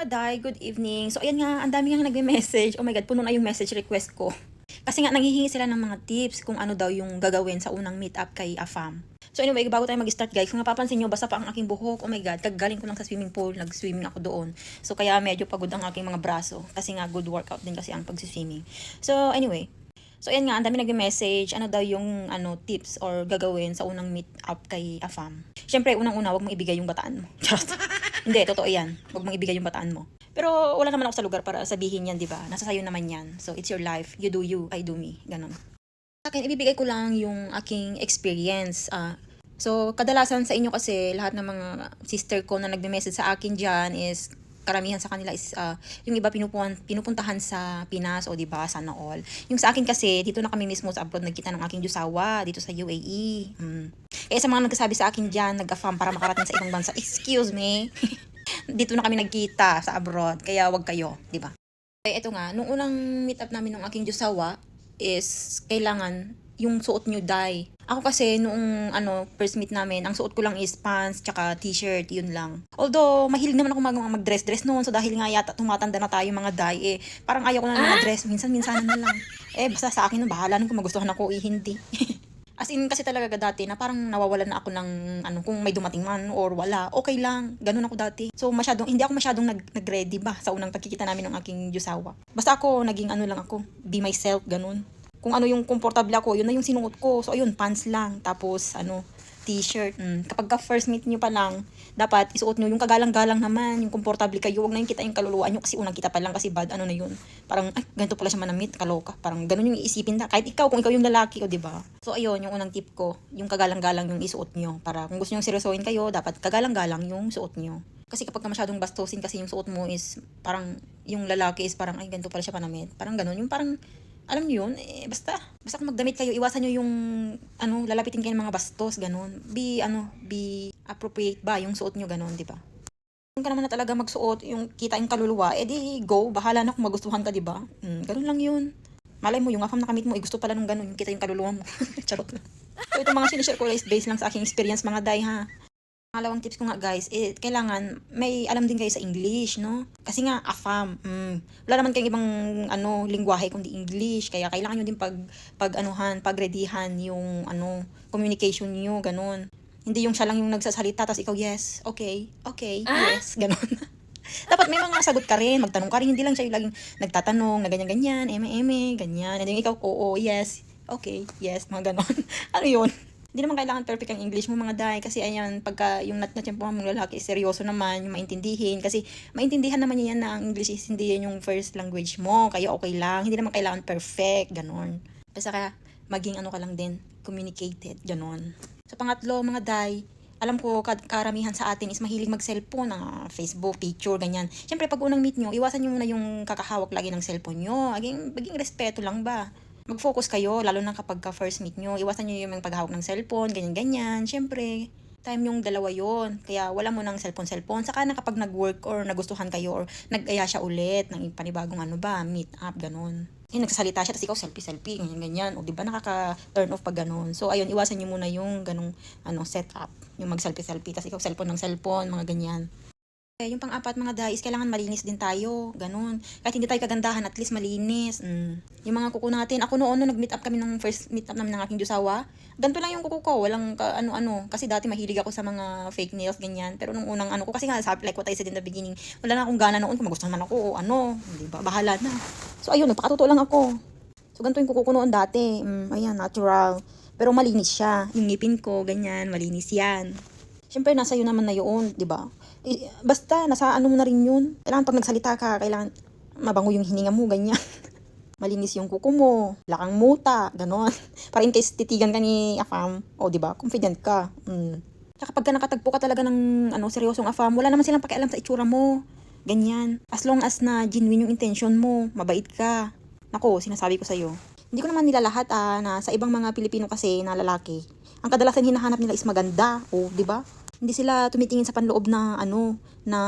mga day, good evening. So, ayan nga, ang dami nga nagme-message. Oh my God, puno na yung message request ko. Kasi nga, nanghihingi sila ng mga tips kung ano daw yung gagawin sa unang meet-up kay Afam. So anyway, bago tayo mag-start guys, kung napapansin nyo, basta pa ang aking buhok, oh my God, kagaling ko lang sa swimming pool, nag-swimming ako doon. So kaya medyo pagod ang aking mga braso, kasi nga good workout din kasi ang pag-swimming. So anyway, So ayan nga, ang dami nagme-message, ano daw yung ano tips or gagawin sa unang meet up kay Afam. Siyempre, unang-una, wag mong ibigay yung bataan mo. Charot. Hindi, totoo yan. Wag mong ibigay yung bataan mo. Pero wala naman ako sa lugar para sabihin yan, di ba? Nasa sayo naman yan. So it's your life. You do you, I do me. Ganon. Sa akin, ibibigay ko lang yung aking experience. Ah, so, kadalasan sa inyo kasi, lahat ng mga sister ko na nagme-message sa akin dyan is karamihan sa kanila is ah, yung iba pinupuan, pinupuntahan sa Pinas o di ba sana all. Yung sa akin kasi dito na kami mismo sa abroad nagkita ng aking Jusawa dito sa UAE. Mm. Kaya sa mga nagsasabi sa akin diyan nag-afam para makarating sa ibang bansa. Excuse me. dito na kami nagkita sa abroad kaya wag kayo, di ba? Eh ito nga, nung unang meet up namin ng aking Jusawa is kailangan yung suot nyo dye. Ako kasi noong ano, first meet namin, ang suot ko lang is pants tsaka t-shirt, yun lang. Although, mahilig naman ako mag mag-dress-dress noon, so dahil nga yata tumatanda na tayo mga dye, eh, parang ayaw ko na ng mga dress, minsan-minsan na lang. Eh, basta sa akin, bahala nung kung magustuhan ako, eh, hindi. As in, kasi talaga dati na parang nawawalan na ako ng, ano, kung may dumating man or wala, okay lang. Ganun ako dati. So, masyadong, hindi ako masyadong nag, nag-ready ba sa unang pagkikita namin ng aking Jusawa. Basta ako, naging ano lang ako, be myself, ganun kung ano yung komportable ako, yun na yung sinuot ko. So, ayun, pants lang. Tapos, ano, t-shirt. Mm. Kapag ka first meet nyo pa lang, dapat isuot nyo yung kagalang-galang naman, yung komportable kayo. Huwag na yung kita yung kaluluwa nyo kasi unang kita pa lang kasi bad, ano na yun. Parang, ay, ganito pala siya manamit, kaloka. Parang ganun yung iisipin na. Kahit ikaw, kung ikaw yung lalaki, o ba So, ayun, yung unang tip ko, yung kagalang-galang yung isuot nyo. Para kung gusto nyo seryosohin kayo, dapat kagalang-galang yung suot nyo. Kasi kapag ka masyadong bastusin kasi yung suot mo is parang yung lalaki is parang ay ganito pala siya panamit. Parang ganun. Yung parang alam niyo yun, eh, basta, basta kung magdamit kayo, iwasan niyo yung, ano, lalapitin kayo ng mga bastos, ganun. Be, ano, be appropriate ba yung suot niyo, ganun, di ba? Kung ka naman na talaga magsuot, yung kita yung kaluluwa, eh di, go, bahala na kung magustuhan ka, di ba? Mm, ganun lang yun. Malay mo, yung afam na kamit mo, eh, gusto pala nung ganun, yung kita yung kaluluwa mo. Charot lang. So, ito mga sinishare ko is based lang sa aking experience, mga day, ha? Pangalawang tips ko nga guys, eh, kailangan may alam din kayo sa English, no? Kasi nga, AFAM, mm, wala naman kayong ibang ano, lingwahe kundi English. Kaya kailangan nyo din pag, pag anuhan, pagredihan yung ano, communication niyo ganun. Hindi yung siya lang yung nagsasalita, tapos ikaw, yes, okay, okay, yes, ganun. Dapat may mga sagot ka rin, magtanong ka rin, hindi lang siya yung laging nagtatanong na ganyan-ganyan, eme-eme, ganyan. And then ikaw, oo, yes, okay, yes, mga ganon. ano yun? Hindi naman kailangan perfect ang English mo mga day kasi ayan pagka yung nat na tiyempuhan mong lalaki seryoso naman yung maintindihin kasi maintindihan naman niya yan na ang English is hindi yan yung first language mo kaya okay lang hindi naman kailangan perfect ganon basta kaya maging ano ka lang din communicated ganon so pangatlo mga day alam ko karamihan sa atin is mahilig mag-cellphone na Facebook, picture, ganyan. Siyempre, pag unang meet nyo, iwasan nyo muna yung kakahawak lagi ng cellphone nyo. Maging, maging respeto lang ba? Mag-focus kayo, lalo na kapag ka first meet nyo. Iwasan nyo yung paghawak ng cellphone, ganyan-ganyan. Siyempre, time yung dalawa yon Kaya wala mo ng cellphone-cellphone. Saka na kapag nag-work or nagustuhan kayo or nag-aya siya ulit ng panibagong ano ba, meet up, ganun. Eh, nagsasalita siya, tapos ikaw selfie-selfie, ganyan-ganyan. O, di ba nakaka-turn off pag ganun. So, ayun, iwasan nyo muna yung ganung ano, setup. Yung mag-selfie-selfie, tapos ikaw cellphone ng cellphone, mga ganyan. Eh, yung pang-apat mga dais, kailangan malinis din tayo. Ganun. Kahit hindi tayo kagandahan, at least malinis. Mm. Yung mga kuko natin. Ako noon, nung nag-meet up kami ng first meet up namin ng aking Diyosawa, ganito lang yung kuko ko. Walang ka, ano-ano. Kasi dati mahilig ako sa mga fake nails, ganyan. Pero nung unang ano ko, kasi nga, sabi, like what I said in the beginning, wala na akong gana noon kung magustuhan man ako o ano. Di ba? Bahala na. So, ayun, nagpakatuto lang ako. So, ganito yung kuko ko noon dati. Mm, ayan, natural. Pero malinis siya. Yung ngipin ko, ganyan, malinis yan. Siyempre, nasa iyo naman na yun, di ba? Basta, nasa ano mo na rin yun. Kailangan pag nagsalita ka, kailangan mabango yung hininga mo, ganyan. Malinis yung kuko mo, lakang muta, ganon. Para in case titigan ka ni Afam, o di ba, confident ka. Mm. Saka pag ka nakatagpo ka talaga ng ano, seryosong Afam, wala naman silang pakialam sa itsura mo. Ganyan. As long as na genuine yung intention mo, mabait ka. Nako, sinasabi ko sa'yo. Hindi ko naman nila lahat ah, na sa ibang mga Pilipino kasi na lalaki, ang kadalasan hinahanap nila is maganda, o di ba? Hindi sila tumitingin sa panloob na ano, na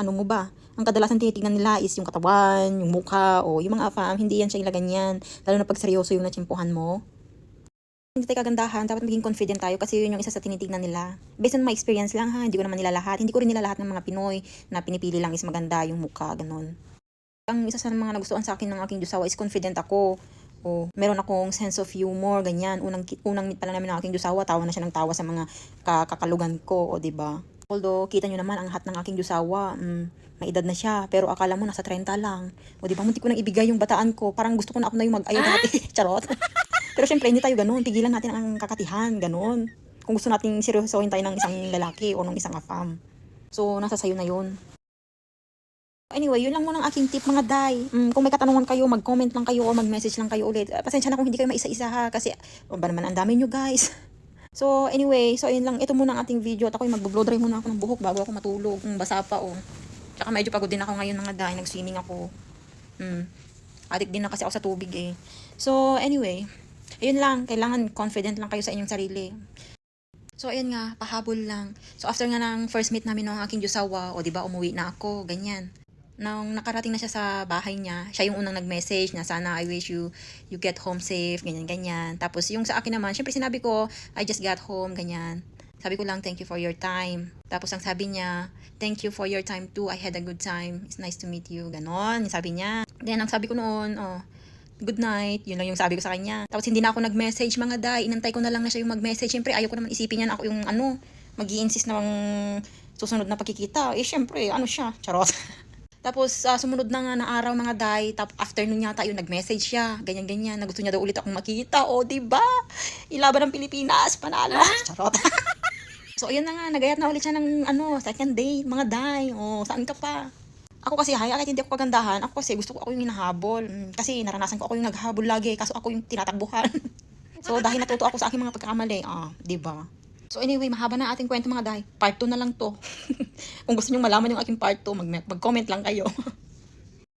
ano mo ba. Ang kadalasan tinitingnan nila is yung katawan, yung mukha, o yung mga afam, hindi yan siya ganyan. Lalo na pag seryoso yung natsimpuhan mo. hindi tayo kagandahan, dapat maging confident tayo kasi yun yung isa sa tinitignan nila. Based on my experience lang ha, hindi ko naman nila lahat. Hindi ko rin nila lahat ng mga Pinoy na pinipili lang is maganda yung mukha, ganun. Ang isa sa mga nagustuhan sa akin ng aking Diyosawa is confident ako. O, meron akong sense of humor, ganyan. Unang, unang meet pa lang namin ng aking Diyosawa, tawa na siya ng tawa sa mga ka- kakalugan ko, o 'di ba Although, kita nyo naman, ang hat ng aking Diyosawa, mm, may edad na siya, pero akala mo nasa 30 lang. O di ba, munti ko nang ibigay yung bataan ko. Parang gusto ko na ako na yung mag-ayaw dati. Charot. pero syempre, hindi tayo ganun. Tigilan natin ang kakatihan, ganun. Kung gusto nating seryosohin tayo ng isang lalaki o ng isang afam. So, nasa sayo na yun. Anyway, yun lang muna ang aking tip mga day. Mm, kung may katanungan kayo, mag-comment lang kayo o mag-message lang kayo ulit. Pasensya na kung hindi kayo maisa-isa ha, kasi o ba naman ang dami nyo guys. So, anyway, so ayun lang. Ito muna ang ating video. At ako'y mag-blow dry muna ako ng buhok bago ako matulog. Mm, basa pa, oh. Tsaka medyo pagod din ako ngayon mga day. Nag-swimming ako. Mm. Adik din na kasi ako sa tubig eh. So, anyway. Ayun lang. Kailangan confident lang kayo sa inyong sarili. So, ayun nga. Pahabol lang. So, after nga ng first meet namin ng aking Diyosawa, o di ba umuwi na ako, ganyan. Nung nakarating na siya sa bahay niya, siya yung unang nag-message na sana I wish you you get home safe, ganyan ganyan. Tapos yung sa akin naman, syempre sinabi ko, I just got home, ganyan. Sabi ko lang, thank you for your time. Tapos ang sabi niya, thank you for your time too. I had a good time. It's nice to meet you. Ganon, sabi niya. Then ang sabi ko noon, oh, good night. Yun lang yung sabi ko sa kanya. Tapos hindi na ako nag-message mga day. Inantay ko na lang na siya yung mag-message. Syempre, ayaw ko naman isipin niya na ako yung ano, mag insist na susunod na pagkikita. Eh, syempre, ano siya, charot. Tapos, ah, sumunod na nga na araw mga day, tap afternoon yata yun, nag-message siya, ganyan-ganyan, na gusto niya daw ulit akong makita, o, di ba? Ilaban ng Pilipinas, panalo. Charot. so, ayun na nga, nagayat na ulit siya ng, ano, second date, mga day, o, saan ka pa? Ako kasi, hay, kahit hindi ako kagandahan, ako kasi gusto ko ako yung hinahabol. Mm, Kasi naranasan ko ako yung naghahabol lagi, kaso ako yung tinatakbuhan. so, dahil natuto ako sa aking mga pagkakamali, ah, di ba? So anyway, mahaba na ating kwento mga day. Part 2 na lang to. Kung gusto niyo malaman yung aking part 2, mag- mag-comment lang kayo.